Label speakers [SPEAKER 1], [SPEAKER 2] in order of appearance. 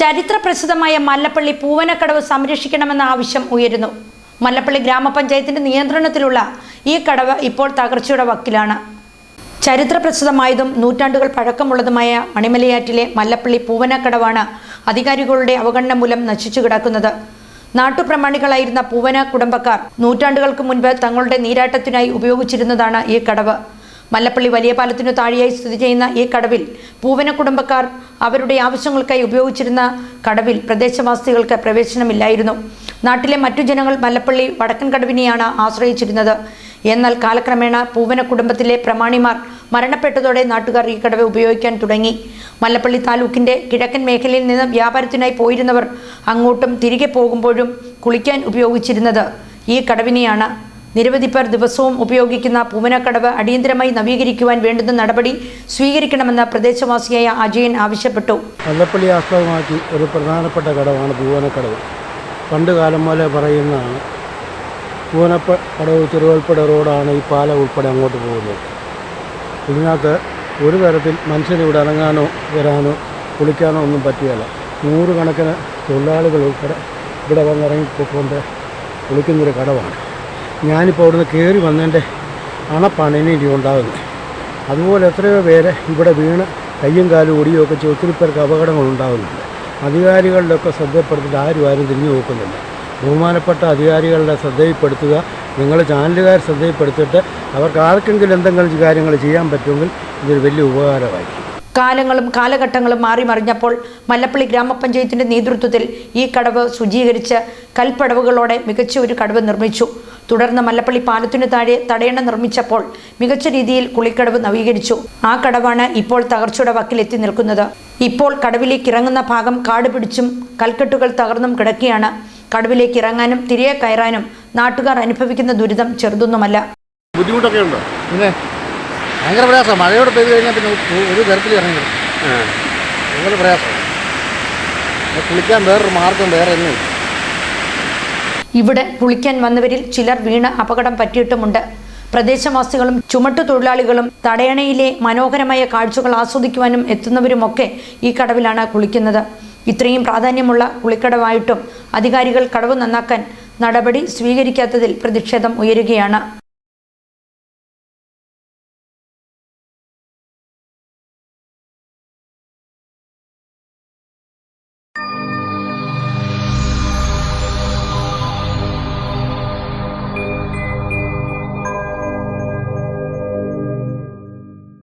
[SPEAKER 1] ചരിത്ര പ്രസിദ്ധമായ മല്ലപ്പള്ളി പൂവനക്കടവ് സംരക്ഷിക്കണമെന്ന ആവശ്യം ഉയരുന്നു. മല്ലപ്പള്ളി ഗ്രാമപഞ്ചായത്തിന്റെ നിയന്ത്രണത്തിലുള്ള ഈ കടവ് ഇപ്പോൾ തകർച്ചയുടെ വക്കിലാണ്. ചരിത്ര പ്രസിദ്ധമായതും നൂറ്റാണ്ടുകൾ പഴക്കമുള്ളതുമായ മണിമലയാറ്റിലെ മല്ലപ്പള്ളി പൂവനക്കടവാണ് അധികാരികളുടെ അവഗണന മൂലം നശിച്ചു കിടക്കുന്നത്. നാട്ടുപ്രമാണികളായിരുന്ന പൂവന കുടുംബക്കാർ നൂറ്റാണ്ടുകൾക്ക് മുൻപ് തങ്ങളുടെ നീരാട്ടത്തിനായി ഉപയോഗിച്ചിരുന്നതാണ് ഈ കടവ്. മല്ലപ്പള്ളി വലിയ പാലത്തിനു താഴെയായി സ്ഥിതി ചെയ്യുന്ന ഈ കടവിൽ പൂവന കുടുംബക്കാർ അവരുടെ ആവശ്യങ്ങൾക്കായി ഉപയോഗിച്ചിരുന്ന കടവിൽ പ്രദേശവാസികൾക്ക് പ്രവേശനമില്ലായിരുന്നു. നാട്ടിലെ മറ്റു ജനങ്ങൾ മല്ലപ്പള്ളി വടക്കൻ കടവിനെയാണ് ആശ്രയിച്ചിരുന്നത്. എന്നാൽ കാലക്രമേണ പൂവന കുടുംബത്തിലെ പ്രമാണിമാർ മരണപ്പെട്ടതോടെ നാട്ടുകാർ ഈ കടവ് ഉപയോഗിക്കാൻ തുടങ്ങി. മല്ലപ്പള്ളി താലൂക്കിന്റെ കിഴക്കൻ മേഖലയിൽ നിന്ന് വ്യാപാരത്തിനായി പോയിരുന്നവർ അങ്ങോട്ടും തിരികെ പോകുമ്പോഴും കുളിക്കാൻ ഉപയോഗിച്ചിരുന്നത് ഈ കടവിനെയാണ്. നിരവധി പേർ ദിവസവും ഉപയോഗിക്കുന്ന പൂവനക്കടവ് അടിയന്തരമായി നവീകരിക്കുവാൻ വേണ്ടുന്ന നടപടി സ്വീകരിക്കണമെന്ന് പ്രദേശവാസിയായ അജയൻ ആവശ്യപ്പെട്ടു.
[SPEAKER 2] വല്ലപ്പള്ളി ആസ്പദമാക്കി ഒരു പ്രധാനപ്പെട്ട കടവാണ് പൂവനക്കടവ്. പണ്ട് കാലം പോലെ പറയുന്നതാണ് പൂവനപ്പ കടവ് റോഡാണ് ഈ പാലം ഉൾപ്പെടെ അങ്ങോട്ട് പോകുന്നത്. ഇതിനകത്ത് ഒരു തരത്തിൽ മനുഷ്യന് ഇവിടെ ഇറങ്ങാനോ വരാനോ കുളിക്കാനോ ഒന്നും പറ്റുകയില്ല നൂറുകണക്കിന് തൊഴിലാളികൾ ഉൾപ്പെടെ ഇവിടെ വന്നിറങ്ങിക്കൊണ്ട് കുളിക്കുന്നൊരു കടവാണ്. ഞാനിപ്പോൾ അവിടുന്ന് കയറി വന്നതിന്റെ അണപ്പാണ് ഇനി ഇനി ഉണ്ടാകുന്നത്. അതുപോലെ എത്രയോ പേരെ ഇവിടെ വീണ് കയ്യും കാലും ഒടിയുമൊക്കെ ചെയ്ത് ഒത്തിരി പേർക്ക് അപകടങ്ങൾ ഉണ്ടാകുന്നുണ്ട്. അധികാരികളുടെ ശ്രദ്ധപ്പെടുത്തിയിട്ട് ആരും ആരും തിരിഞ്ഞു നോക്കുന്നില്ല. ബഹുമാനപ്പെട്ട അധികാരികളുടെ ശ്രദ്ധയിൽപ്പെടുത്തുക നിങ്ങൾ ചാനലുകാർ ശ്രദ്ധയിൽപ്പെടുത്തിയിട്ട് അവർക്ക് ആർക്കെങ്കിലും എന്തെങ്കിലും കാര്യങ്ങൾ ചെയ്യാൻ പറ്റുമെങ്കിൽ ഇതൊരു വലിയ ഉപകാരമായിരിക്കും.
[SPEAKER 1] കാലങ്ങളും കാലഘട്ടങ്ങളും മാറി മറിഞ്ഞപ്പോൾ മല്ലപ്പള്ളി ഗ്രാമപഞ്ചായത്തിന്റെ നേതൃത്വത്തിൽ ഈ കടവ് ശുചീകരിച്ച് കൽപ്പടവുകളോടെ മികച്ച ഒരു കടവ് നിർമ്മിച്ചു. തുടർന്ന് മല്ലപ്പള്ളി പാലത്തിനു താഴെ തടയണ നിർമ്മിച്ചപ്പോൾ മികച്ച രീതിയിൽ കുളിക്കടവ് നവീകരിച്ചു. ആ കടവാണ് ഇപ്പോൾ തകർച്ചയുടെ വക്കിലെത്തി നിൽക്കുന്നത്. ഇപ്പോൾ കടവിലേക്ക് ഇറങ്ങുന്ന ഭാഗം കാട് പിടിച്ചും കൽക്കെട്ടുകൾ തകർന്നും കിടക്കുകയാണ്. കടവിലേക്ക് ഇറങ്ങാനും തിരികെ കയറാനും നാട്ടുകാർ അനുഭവിക്കുന്ന ദുരിതം ചെറുതൊന്നുമല്ല.
[SPEAKER 3] ബുദ്ധിമുട്ടൊക്കെ ഉണ്ടോ
[SPEAKER 2] പിന്നെ ഭയങ്കര പ്രയാസം മഴയോട് പെയ്ത് കഴിഞ്ഞാൽ പിന്നെ ഒരു തരത്തിൽ ഇറങ്ങി ഭയങ്കര പ്രയാസം കുളിക്കാൻ വേറൊരു മാർഗം വേറെ ഒന്നും
[SPEAKER 1] ഇവിടെ കുളിക്കാൻ വന്നവരിൽ ചിലർ വീണ് അപകടം പറ്റിയിട്ടുമുണ്ട്. പ്രദേശവാസികളും ചുമട്ടു തൊഴിലാളികളും തടയണയിലെ മനോഹരമായ കാഴ്ചകൾ ആസ്വദിക്കുവാനും എത്തുന്നവരുമൊക്കെ ഈ കടവിലാണ് കുളിക്കുന്നത്. ഇത്രയും പ്രാധാന്യമുള്ള കുളിക്കടവായിട്ടും അധികാരികൾ കടവ് നന്നാക്കാൻ നടപടി സ്വീകരിക്കാത്തതിൽ പ്രതിഷേധം ഉയരുകയാണ്.